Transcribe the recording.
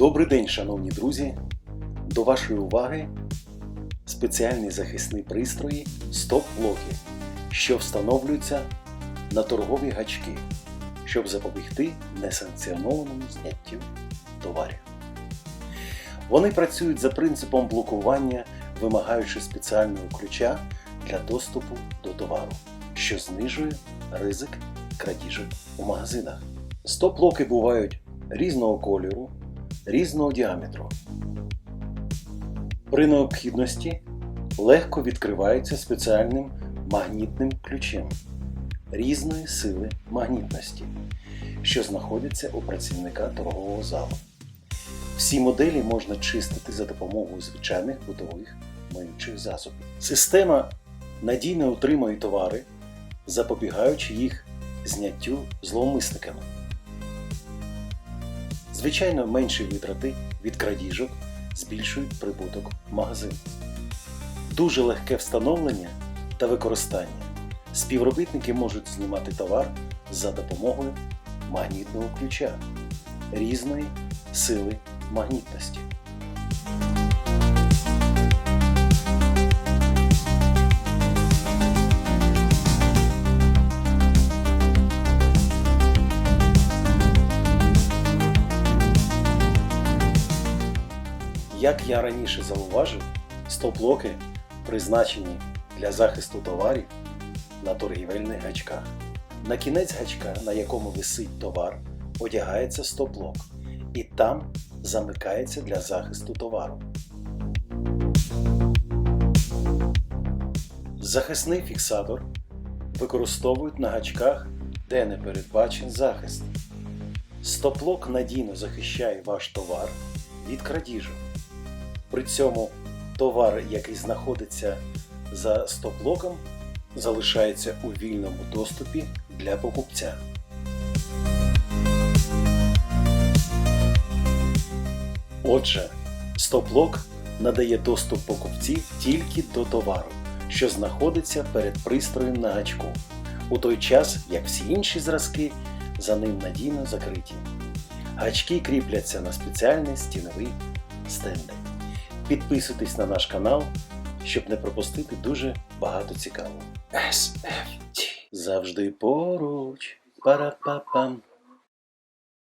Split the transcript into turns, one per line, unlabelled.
Добрий день, шановні друзі! До вашої уваги спеціальні захисні пристрої стоп-блоки, що встановлюються на торгові гачки, щоб запобігти несанкціонованому зняттю товарів. Вони працюють за принципом блокування, вимагаючи спеціального ключа для доступу до товару, що знижує ризик крадіжок у магазинах. Стоп-блоки бувають різного кольору, різного діаметру. При необхідності легко відкриваються спеціальним магнітним ключем різної сили магнітності, що знаходяться у працівника торгового залу. Всі моделі можна чистити за допомогою звичайних бутових миючих засобів. Система надійно утримує товари, запобігаючи їх зняттю зловмисниками. Звичайно, менші витрати від крадіжок збільшують прибуток магазину. Дуже легке встановлення та використання. Співробітники можуть знімати товар за допомогою магнітного ключа різної сили магнітності. Як я раніше зауважив, стоп-блоки призначені для захисту товарів на торгівельних гачках. На кінець гачка, на якому висить товар, одягається стоп-блок, і там замикається для захисту товару. Захисний фіксатор використовують на гачках, де не передбачен захист. Стоп-блок надійно захищає ваш товар від крадіжок. При цьому товар, який знаходиться за стоп-блоком, залишається у вільному доступі для покупця. Отже, стоп-блок надає доступ покупців тільки до товару, що знаходиться перед пристроєм на гачку, у той час як всі інші зразки за ним надійно закриті. Гачки кріпляться на спеціальні стінові стенди. Підписуйтесь на наш канал, щоб не пропустити дуже багато цікавого. SFT. Завжди поруч. Пара-па-пам.